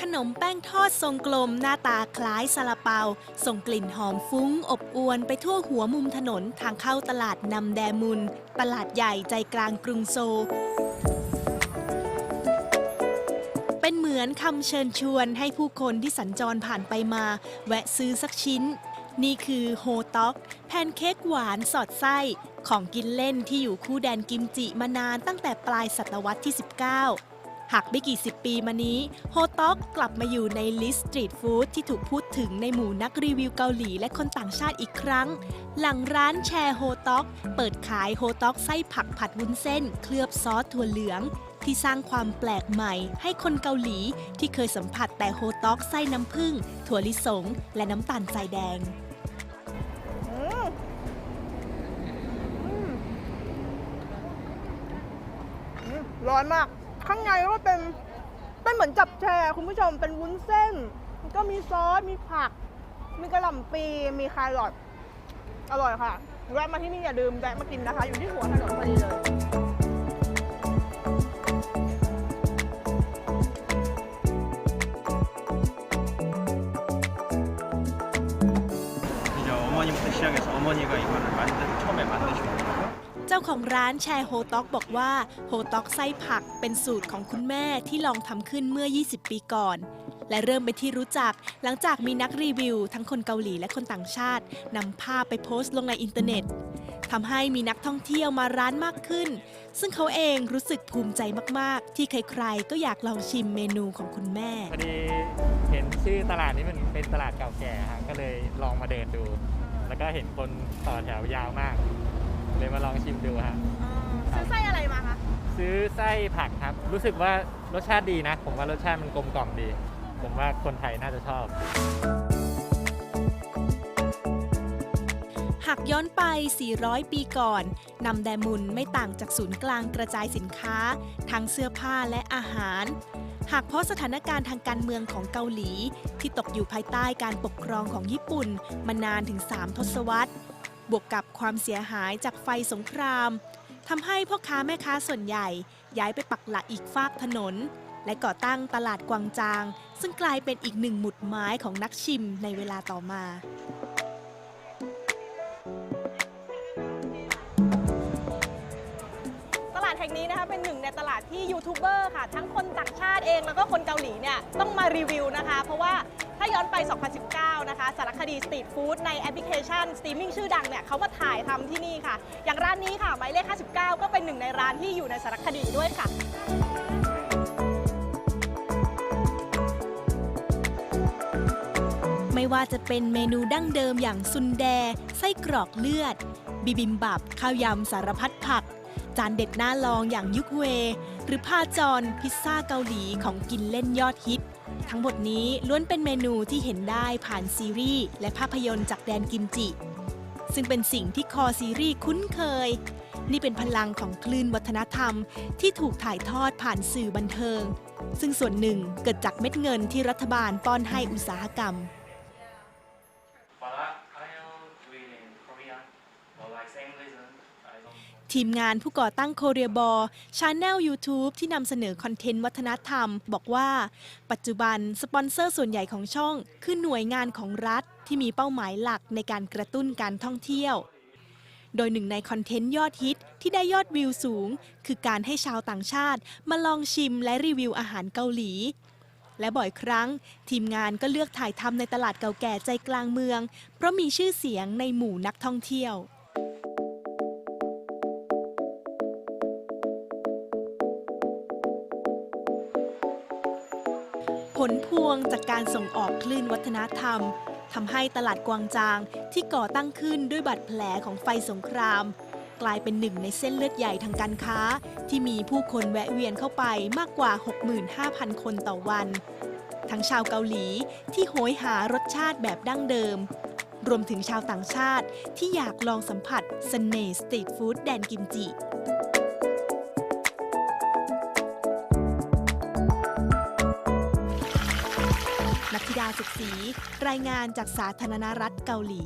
ขนมแป้งทอดทรงกลมหน้าตาคล้ายซาลาเปา ส่งกลิ่นหอมฟุ้ง อบอวนไปทั่วหัวมุมถนนทางเข้าตลาดนำแดมุน ตลาดใหญ่ใจกลางกรุงโซลเป็นเหมือนคำเชิญชวนให้ผู้คนที่สัญจรผ่านไปมา แวะซื้อสักชิ้น นี่คือโฮต็อก แพนเค้กหวานสอดไส้ ของกินเล่นที่อยู่คู่แดนกิมจิมานานตั้งแต่ปลายศตวรรษที่ 19 หากไม่กี่สิบปีมานี้ โฮต็อกกลับมาอยู่ในลิสต์สตรีทฟู้ดที่ถูกพูดถึงในหมู่นักรีวิวเกาหลีและคนต่างชาติอีกครั้ง หลังร้านแชร์โฮต็อก เปิดขายโฮต็อกไส้ผักผัดวุ้นเส้น เคลือบซอสถั่วเหลือง ที่สร้างความแปลกใหม่ ให้คนเกาหลีที่เคยสัมผัสแต่โฮต็อกไส้น้ำผึ้งถั่วลิสง และน้ำตาลทรายแดงอร้อนมาก ข้างในก็เป็น เป็นเหมือนจับแชร์คุณผู้ชม เป็นวุ้นเส้น ก็มีซอส มีผัก มีกระหล่ำปี มีแครอท อร่อยค่ะแวะมาที่นี่อย่าลืมแวะมากินนะคะ อยู่ที่หัวถนนพอดีเลย 이제 어머니부터 시작해서 어머니가 이거를 만든 처음에 만드신 거예요. เจ้าของร้านแชร์โฮต็อกบอกว่า โฮต็อกไส้ผักเป็นสูตรของคุณแม่ที่ลองทำขึ้นเมื่อ 20 ปีก่อน และเริ่มเป็นที่รู้จักหลังจากมีนักรีวิว ทั้งคนเกาหลีและคนต่างชาตินำภาพไปโพสต์ลงในอินเทอร์เน็ตทำให้มีนักท่องเที่ยวมาร้านมากขึ้น ซึ่งเขาเองรู้สึกภูมิใจมาก ๆ ที่ใครๆก็อยากลองชิมเมนูของคุณแม่พอดีเห็นชื่อตลาดนี้มันเป็นตลาดเก่าแก่ฮะก็เลยลองมาเดินดู แล้วก็เห็นคนต่อแถวยาวมาก เลยมาลองชิมดูฮะซื้อไส้อะไรมาคะ ซื้อไส้ผักครับ รู้สึกว่ารสชาติดีนะ ผมว่ารสชาติมันกลมกล่อมดี ผมว่าคนไทยน่าจะชอบ หากย้อนไป 400 ปีก่อน นำแดมุนไม่ต่างจากศูนย์กลางกระจายสินค้า ทั้งเสื้อผ้าและอาหาร หากเพราะสถานการณ์ทางการเมืองของเกาหลี ที่ตกอยู่ภายใต้การปกครองของญี่ปุ่น มานานถึง 3 ทศวรรษ บวกกับความเสียหายจากไฟสงครามทำให้พ่อค้าแม่ค้าส่วนใหญ่ย้ายไปปักหลักอีกฟากถนน และก่อตั้งตลาดกวางจาง ซึ่งกลายเป็นอีกหนึ่งหมุดหมายของนักชิมในเวลาต่อมา งนี้นะคะเป็นหนึ่งในตลาดที่ยูทูบเบอร์ค่ะ ทั้งคนต่างชาติเองแล้วก็คนเกาหลีเนี่ยต้องมารีวิวนะคะ เพราะว่าถ้าย้อนไป 2019 นะคะ สารคดีสตรีทฟู้ดในแอปพลิเคชันสตรีมมิ่งชื่อดังเนี่ยเขามาถ่ายทำที่นี่ค่ะ อย่างร้านนี้ค่ะหมายเลข 59 ก็เป็นหนึ่งในร้านที่อยู่ในสารคดีด้วยค่ะ ไม่ว่าจะเป็นเมนูดั้งเดิมอย่างซุนแด ไส้กรอกเลือด บิบิมบับ ข้าวยำสารพัดผัก จานเด็ดน่าลองอย่างยุกเว หรือพาจอนพิซซ่าเกาหลีของกินเล่นยอดฮิต ทั้งหมดนี้ล้วนเป็นเมนูที่เห็นได้ผ่านซีรีส์และภาพยนตร์จากแดนกิมจิ ซึ่งเป็นสิ่งที่คอซีรีส์คุ้นเคย นี่เป็นพลังของคลื่นวัฒนธรรมที่ถูกถ่ายทอดผ่านสื่อบันเทิง ซึ่งส่วนหนึ่งเกิดจากเม็ดเงินที่รัฐบาลป้อนให้อุตสาหกรรม But I, I know do it in Korea, but like same reason. ทีมงานผู้ก่อตั้งโคเรียบอชาแนล YouTube ที่นำเสนอคอนเทนต์วัฒนธรรม บอกว่า ปัจจุบันสปอนเซอร์ส่วนใหญ่ของช่อง คือหน่วยงานของรัฐที่มีเป้าหมายหลักในการกระตุ้นการท่องเที่ยว โดยหนึ่งในคอนเทนต์ยอดฮิตที่ได้ยอดวิวสูง คือการให้ชาวต่างชาติ มาลองชิมและรีวิวอาหารเกาหลี และบ่อยครั้ง ทีมงานก็เลือกถ่ายทำในตลาดเก่าแก่ใจกลางเมือง เพราะมีชื่อเสียงในหมู่นักท่องเที่ยว ผลพวงจากการส่งออกคลื่นวัฒนธรรมทำให้ตลาดกวางจางที่ก่อตั้งขึ้นด้วยบาดแผลของไฟสงคราม กลายเป็นหนึ่งในเส้นเลือดใหญ่ทางการค้า ที่มีผู้คนแวะเวียนเข้าไปมากกว่า 65,000 คนต่อวัน ทั้งชาวเกาหลีที่โหยหารสชาติแบบดั้งเดิม รวมถึงชาวต่างชาติที่อยากลองสัมผัสเสน่ห์สตรีทฟู้ดแดนกิมจิ นักธิดาสุขศรีรายงานจากสาธารณรัฐเกาหลี